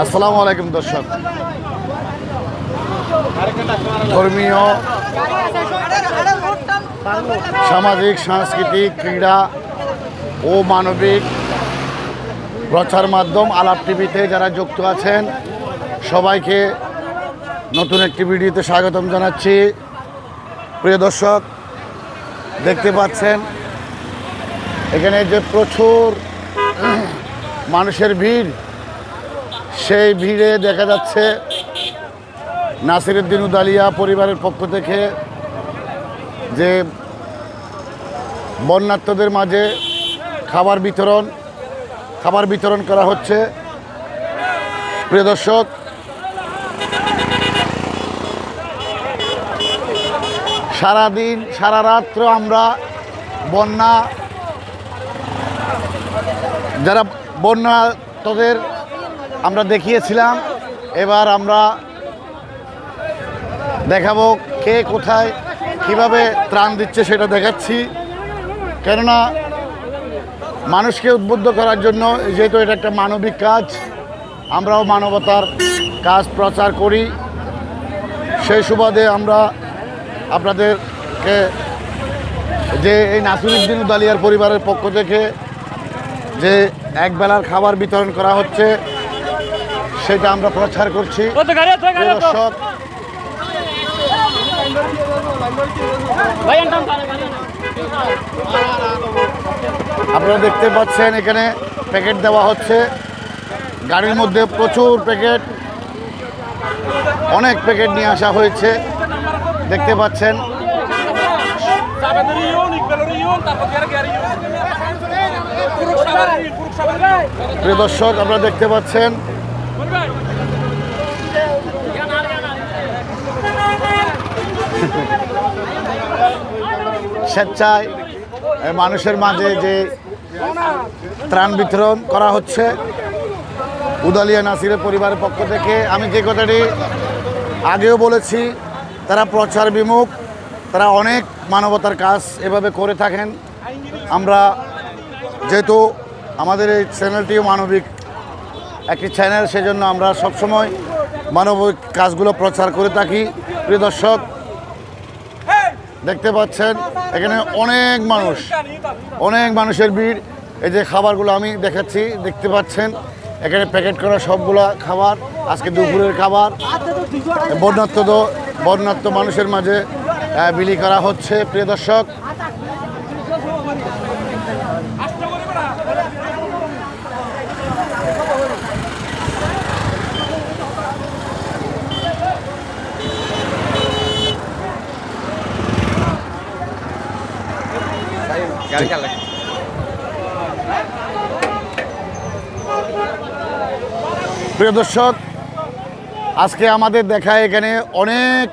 আসসালামু আলাইকুম দর্শক। ধর্মীয়, সামাজিক, সাংস্কৃতিক ক্রীড়া ও মানবিক প্রচার মাধ্যম আলাপ টিভিতে যারা যুক্ত আছেন, সবাইকে নতুন একটি ভিডিওতে স্বাগতম জানাচ্ছি। প্রিয় দর্শক, দেখতে পাচ্ছেন এখানে যে প্রচুর মানুষের ভিড়, সেই ভিড়ে দেখা যাচ্ছে নাসিরুদ্দিন উদালিয়া পরিবারের পক্ষ থেকে যে বন্যার্থদের মাঝে খাবার বিতরণ খাবার বিতরণ করা হচ্ছে। প্রিয় দর্শক, সারাদিন, সারা রাত্র আমরা বন্যা যারা বন্যাতদের আমরা দেখিয়েছিলাম, এবার আমরা দেখাবো কে কোথায় কীভাবে ত্রাণ দিচ্ছে সেটা দেখাচ্ছি। কেননা মানুষকে উদ্বুদ্ধ করার জন্য, যেহেতু এটা একটা মানবিক কাজ, আমরাও মানবতার কাজ প্রচার করি। সেই সুবাদে আমরা আপনাদেরকে যে এই নাসিরুদ্দিন দালিয়ার পরিবারের পক্ষ থেকে যে একবেলার খাবার বিতরণ করা হচ্ছে সেটা আমরা প্রচার করছি। দর্শক আপনারা দেখতে পাচ্ছেন এখানে প্যাকেট দেওয়া হচ্ছে। গাড়ির মধ্যে প্রচুর প্যাকেট অনেক প্যাকেট নিয়ে আসা হয়েছে। দেখতে পাচ্ছেন। প্রিয় দর্শক, আপনারা দেখতে পাচ্ছেন। স্বেচ্ছায় মানুষের মাঝে যে ত্রাণ বিতরণ করা হচ্ছে, উদালিয়া নাসিরের পরিবারের পক্ষ থেকে, আমি যে কথাটি আগেও বলেছি, তারা প্রচার বিমুখ, তারা অনেক মানবতার কাজ এভাবে করে থাকেন। আমরা যেহেতু আমাদের এই চ্যানেলটিও মানবিক একটি চ্যানেল, সেজন্য আমরা সবসময় মানবিক কাজগুলো প্রচার করে থাকি। প্রিয় দর্শক, দেখতে পাচ্ছেন, এখানে অনেক মানুষ, অনেক মানুষের ভিড়। এই যে খাবারগুলো আমি দেখাচ্ছি, দেখতে পাচ্ছেন, এখানে প্যাকেট করা সবগুলা খাবার, আজকে দুপুরের খাবার। বন্যাত্ম বন্যাত্ম মানুষের মাঝে বিলি করা হচ্ছে। প্রিয় দর্শক প্রিয় দর্শক আজকে আমাদের দেখা এখানে অনেক